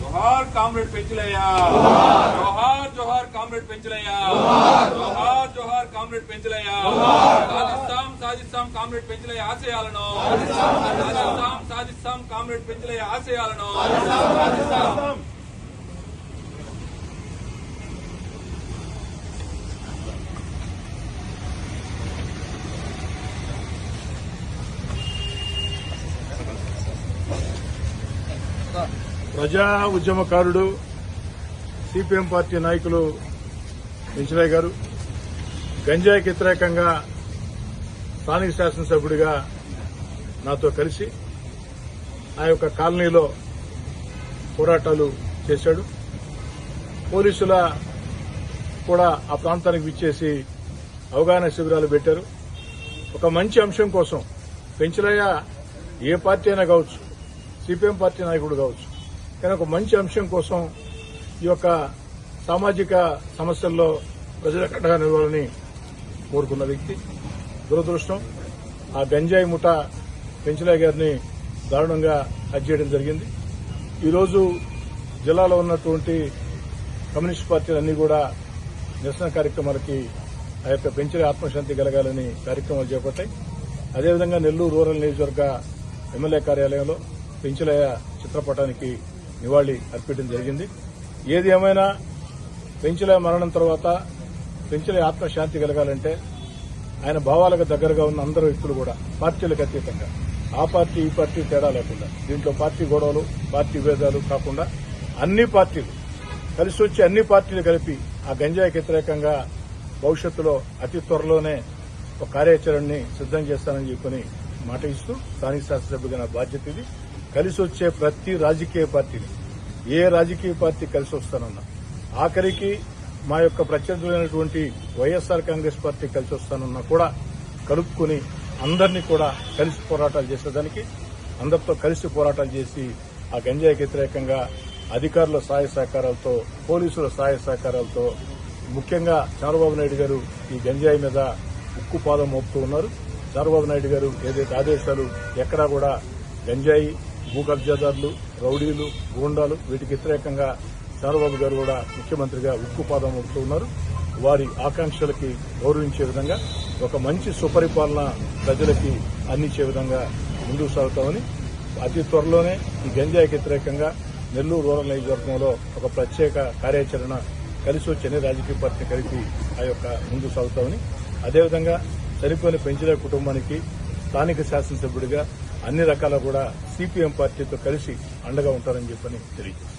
జోహార్ comrade Penchulaiah. జోహార్. జోహార్ comrade Penchulaiah. జోహార్. జోహార్ కామ్రేడ్ పెంచులయ్య. సాధిస్తాం సాధిస్తాం కామ్రేడ్ పెంచులయ్య ఆశయాలను. సాధిస్తాం సాధిస్తాం. కామ్రేడ్ పెంచులయ్య ఆశయాలను. ప్రజా ఉద్యమకారుడు సిపిఎం పార్టీ నాయకులు పెంచలయ్య గారు గంజాయికి వ్యతిరేకంగా స్థానిక శాసనసభ్యుడిగా నాతో కలిసి ఆ యొక్క కాలనీలో పోరాటాలు చేశాడు. పోలీసుల కూడా ఆ ప్రాంతానికి విచ్చేసి అవగాహన శిబిరాలు పెట్టారు. ఒక మంచి అంశం కోసం పెంచలయ్య ఏ పార్టీ అయినా కావచ్చు సిపిఎం పార్టీ నాయకుడు కావచ్చు కానీ ఒక మంచి అంశం కోసం ఈ యొక్క సామాజిక సమస్యల్లో ప్రజల కట్టగా నిలవాలని కోరుకున్న వ్యక్తి. దురదృష్టం ఆ గంజాయి ముఠ పెంచలే గారిని దారుణంగా హత్య చేయడం జరిగింది. ఈరోజు జిల్లాలో ఉన్నటువంటి కమ్యూనిస్ట్ పార్టీలన్నీ కూడా నిరసన కార్యక్రమాలకి ఆ యొక్క పెంచలే ఆత్మశాంతి కలగాలని కార్యక్రమాలు చేపట్టాయి. అదేవిధంగా నెల్లూరు రూరల్ నియోజకవర్గ ఎమ్మెల్యే కార్యాలయంలో పెంచలయ్య చిత్రపటానికి నివాళి అర్పించడం జరిగింది. ఏది ఏమైనా పెంచుల మరణం తర్వాత పెంచుల ఆత్మశాంతి కలగాలంటే ఆయన భావాలకు దగ్గరగా ఉన్న అందరు వ్యక్తులు కూడా పార్టీలకు అతీతంగా. ఆ పార్టీ ఈ పార్టీ తేడా లేకుండా. దీంట్లో పార్టీ గొడవలు పార్టీ భేదాలు కాకుండా అన్ని పార్టీలు కలిసి వచ్చి అన్ని పార్టీలు కలిపి ఆ గంజాయికి వ్యతిరేకంగా భవిష్యత్తులో అతి త్వరలోనే ఒక కార్యాచరణని సిద్దం చేస్తానని చెప్పని మాట ఇస్తూ స్థానిక శాసనసభ్యుగా నా బాధ్యత ఇది. కలిసి వచ్చే ప్రతి రాజకీయ పార్టీని ఏ రాజకీయ పార్టీ కలిసి వస్తానన్నా ఆఖరికి మా యొక్క ప్రత్యర్థులైనటువంటి వైఎస్ఆర్ కాంగ్రెస్ పార్టీ కలిసి వస్తానన్నా కూడా కలుపుకుని అందరినీ కూడా కలిసి పోరాటాలు చేసేదానికి అందరితో కలిసి పోరాటాలు చేసి ఆ గంజాయికి వ్యతిరేకంగా అధికారుల సహాయ సహకారాలతో పోలీసుల సహాయ సహకారాలతో ముఖ్యంగా చంద్రబాబు నాయుడు గారు ఈ గంజాయి మీద ఉక్కు పాదం మోపుతూ ఉన్నారు. చంద్రబాబు నాయుడు గారు ఏదైతే ఆదేశాలు ఎక్కడా కూడా గంజాయి భూ కబ్జాదారులు రౌడీలు గూండాలు వీటికి వ్యతిరేకంగా చంద్రబాబు గారు కూడా ముఖ్యమంత్రిగా ఉక్కుపాదం ఉన్నారు. వారి ఆకాంక్షలకి గౌరవించే విధంగా ఒక మంచి సుపరిపాలన ప్రజలకి అందించే విధంగా ముందుకు సాగుతామని అతి త్వరలోనే ఈ గంజాయికి వ్యతిరేకంగా నెల్లూరు రూరల్ నియోజకవర్గంలో ఒక ప్రత్యేక కార్యాచరణ కలిసి వచ్చని రాజకీయ పార్టీ కలిపి ఆ యొక్క ముందుకు సాగుతామని అదేవిధంగా చనిపోయిన పెంచిన కుటుంబానికి స్థానిక శాసనసభ్యుడిగా అన్ని రకాల కూడా సిపిఎం పార్టీతో కలిసి అండగా ఉంటారని చెప్పని తెలియజేస్తారు